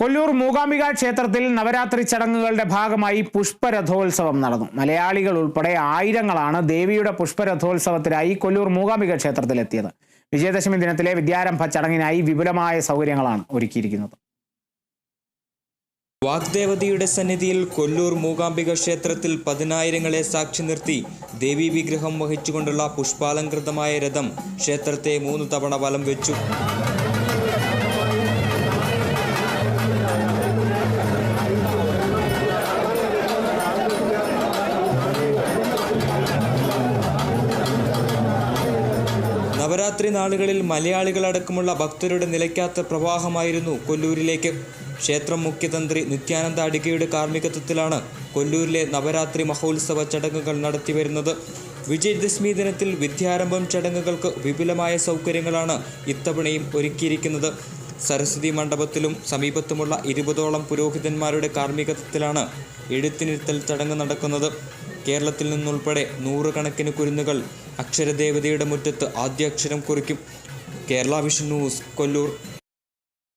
കൊല്ലൂർ മൂകാംബിക ക്ഷേത്രത്തിൽ നവരാത്രി ചടങ്ങുകളുടെ ഭാഗമായി പുഷ്പരഥോത്സവം നടന്നു. മലയാളികൾ ഉൾപ്പെടെ ആയിരങ്ങളാണ് ദേവിയുടെ പുഷ്പരഥോത്സവത്തിനായി കൊല്ലൂർ മൂകാംബിക ക്ഷേത്രത്തിലെത്തിയത്. വിജയദശമി ദിനത്തിലെ വിദ്യാരംഭ ചടങ്ങിനായി വിപുലമായ സൗകര്യങ്ങളാണ് ഒരുക്കിയിരിക്കുന്നത്. വാഗ്ദേവതയുടെ സന്നിധിയിൽ കൊല്ലൂർ മൂകാംബിക ക്ഷേത്രത്തിൽ പതിനായിരങ്ങളെ സാക്ഷി നിർത്തി ദേവീ വിഗ്രഹം വഹിച്ചുകൊണ്ടുള്ള പുഷ്പാലങ്കൃതമായ രഥം ക്ഷേത്രത്തെ മൂന്ന് തവണ വലം വെച്ചു. നവരാത്രി നാളുകളിൽ മലയാളികളടക്കമുള്ള ഭക്തരുടെ നിലയ്ക്കാത്ത പ്രവാഹമായിരുന്നു കൊല്ലൂരിലേക്ക്. ക്ഷേത്രം മുഖ്യതന്ത്രി നിത്യാനന്ദ അടികയുടെ കാർമ്മികത്വത്തിലാണ് കൊല്ലൂരിലെ നവരാത്രി മഹോത്സവ ചടങ്ങുകൾ നടത്തിവരുന്നത്. വിജയദശമി ദിനത്തിൽ വിദ്യാരംഭം ചടങ്ങുകൾക്ക് വിപുലമായ സൗകര്യങ്ങളാണ് ഇത്തവണയും ഒരുക്കിയിരിക്കുന്നത്. സരസ്വതി മണ്ഡപത്തിലും സമീപത്തുമുള്ള ഇരുപതോളം പുരോഹിതന്മാരുടെ കാർമ്മികത്വത്തിലാണ് എഴുത്തിനിരുത്തൽ ചടങ്ങ് നടക്കുന്നത്. കേരളത്തിൽ നിന്നുൾപ്പെടെ നൂറുകണക്കിന് കുരുന്നുകൾ അക്ഷരദേവതയുടെ മുറ്റത്ത് ആദ്യാക്ഷരം കുറിക്കും. Kerala vision news Kollur.